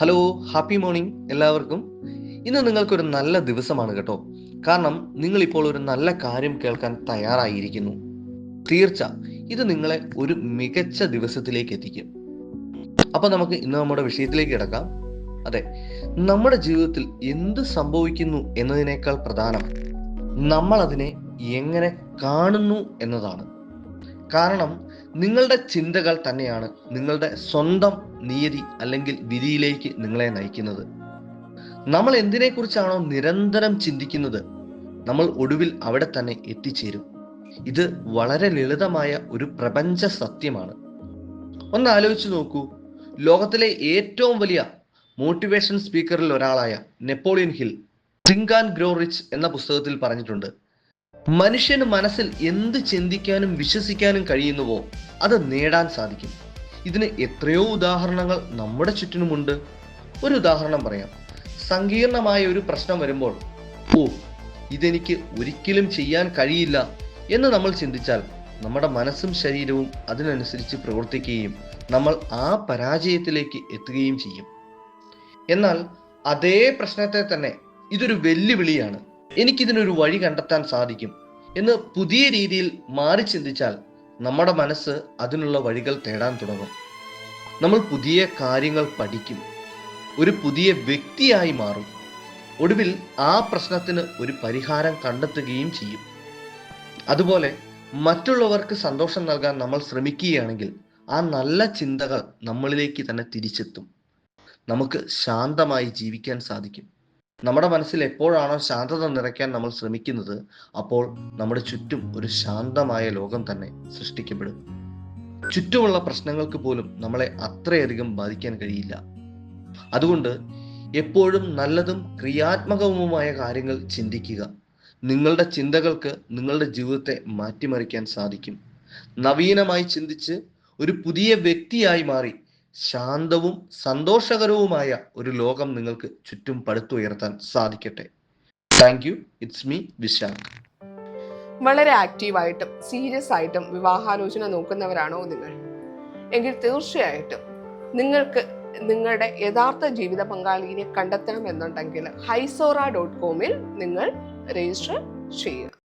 Hello happy morning എല്ലാവർക്കും. ഇന്ന് നിങ്ങൾക്കൊരു നല്ല ദിവസമാണ് കേട്ടോ. കാരണം നിങ്ങൾ ഇപ്പോൾ ഒരു നല്ല കാര്യം കേൾക്കാൻ തയ്യാറായിരിക്കുന്നു. തീർച്ച ഇത് നിങ്ങളെ ഒരു മികച്ച ദിവസത്തിലേക്ക് എത്തിക്കും. അപ്പൊ നമുക്ക് ഇന്ന് നമ്മുടെ വിഷയത്തിലേക്ക് കിടക്കാം. അതെ നമ്മുടെ ജീവിതത്തിൽ എന്ത് സംഭവിക്കുന്നു എന്നതിനേക്കാൾ പ്രധാനം നമ്മൾ അതിനെ എങ്ങനെ കാണുന്നു എന്നതാണ്. കാരണം നിങ്ങളുടെ ചിന്തകൾ തന്നെയാണ് നിങ്ങളുടെ സ്വന്തം നിയതി അല്ലെങ്കിൽ വിധിയിലേക്ക് നിങ്ങളെ നയിക്കുന്നത്. നമ്മൾ എന്തിനെക്കുറിച്ചാണോ നിരന്തരം ചിന്തിക്കുന്നത് നമ്മൾ ഒടുവിൽ അവിടെ തന്നെ എത്തിച്ചേരും. ഇത് വളരെ ലളിതമായ ഒരു പ്രപഞ്ച സത്യമാണ്. ഒന്ന് ആലോചിച്ച് നോക്കൂ. ലോകത്തിലെ ഏറ്റവും വലിയ മോട്ടിവേഷൻ സ്പീക്കറിൽ ഒരാളായ Napoleon Hill think and grow rich എന്ന പുസ്തകത്തിൽ പറഞ്ഞിട്ടുണ്ട്. മനുഷ്യന് മനസ്സിൽ എന്ത് ചിന്തിക്കാനും വിശ്വസിക്കാനും കഴിയുന്നുവോ അത് നേടാൻ സാധിക്കും. ഇതിന് എത്രയോ ഉദാഹരണങ്ങൾ നമ്മുടെ ചുറ്റിനുമുണ്ട്. ഒരു ഉദാഹരണം പറയാം. സങ്കീർണമായ ഒരു പ്രശ്നം വരുമ്പോൾ ഓ ഇതെനിക്ക് ഒരിക്കലും ചെയ്യാൻ കഴിയില്ല എന്ന് നമ്മൾ ചിന്തിച്ചാൽ നമ്മുടെ മനസ്സും ശരീരവും അതിനനുസരിച്ച് പ്രവർത്തിക്കുകയും നമ്മൾ ആ പരാജയത്തിലേക്ക് എത്തുകയും ചെയ്യും. എന്നാൽ അതേ പ്രശ്നത്തെ തന്നെ ഇതൊരു വെല്ലുവിളിയാണ്. എനിക്കിതിനൊരു വഴി കണ്ടെത്താൻ സാധിക്കും എന്ന് പുതിയ രീതിയിൽ മാറി ചിന്തിച്ചാൽ നമ്മുടെ മനസ്സ് അതിനുള്ള വഴികൾ തേടാൻ തുടങ്ങും. നമ്മൾ പുതിയ കാര്യങ്ങൾ പഠിക്കും. ഒരു പുതിയ വ്യക്തിയായി മാറും. ഒടുവിൽ ആ പ്രശ്നത്തിന് ഒരു പരിഹാരം കണ്ടെത്തുകയും ചെയ്യും. അതുപോലെ മറ്റുള്ളവർക്ക് സന്തോഷം നൽകാൻ നമ്മൾ ശ്രമിക്കുകയാണെങ്കിൽ ആ നല്ല ചിന്തകൾ നമ്മളിലേക്ക് തന്നെ തിരിച്ചെത്തും. നമുക്ക് ശാന്തമായി ജീവിക്കാൻ സാധിക്കും. നമ്മുടെ മനസ്സിൽ എപ്പോഴാണോ ശാന്തത നിറയ്ക്കാൻ നമ്മൾ ശ്രമിക്കുന്നത് അപ്പോൾ നമ്മുടെ ചുറ്റും ഒരു ശാന്തമായ ലോകം തന്നെ സൃഷ്ടിക്കപ്പെടും. ചുറ്റുമുള്ള പ്രശ്നങ്ങൾക്ക് പോലും നമ്മളെ അത്രയധികം ബാധിക്കാൻ കഴിയില്ല. അതുകൊണ്ട് എപ്പോഴും നല്ലതും ക്രിയാത്മകവുമായ കാര്യങ്ങൾ ചിന്തിക്കുക. നിങ്ങളുടെ ചിന്തകൾക്ക് നിങ്ങളുടെ ജീവിതത്തെ മാറ്റിമറിക്കാൻ സാധിക്കും. നവീനമായി ചിന്തിച്ച് ഒരു പുതിയ വ്യക്തിയായി മാറി ശാന്തവും സന്തോഷകരവുമായ ഒരു ലോകം നിങ്ങൾക്ക് ചുറ്റും പടുത്തുയർത്താൻ സാധിക്കട്ടെ. Thank you it's me Vishakh വളരെ ആക്റ്റീവായിട്ടും സീരിയസ് ആയിട്ടും വിവാഹാലോചന നോക്കുന്നവരാണോ നിങ്ങൾ? എങ്കിൽ തീർച്ചയായിട്ടും നിങ്ങൾക്ക് നിങ്ങളുടെ യഥാർത്ഥ ജീവിത പങ്കാളിയെ കണ്ടെത്തണം എന്നുണ്ടെങ്കിൽ ഹൈസോറ ഡോട്ട് കോമിൽ നിങ്ങൾ രജിസ്റ്റർ ചെയ്യുക.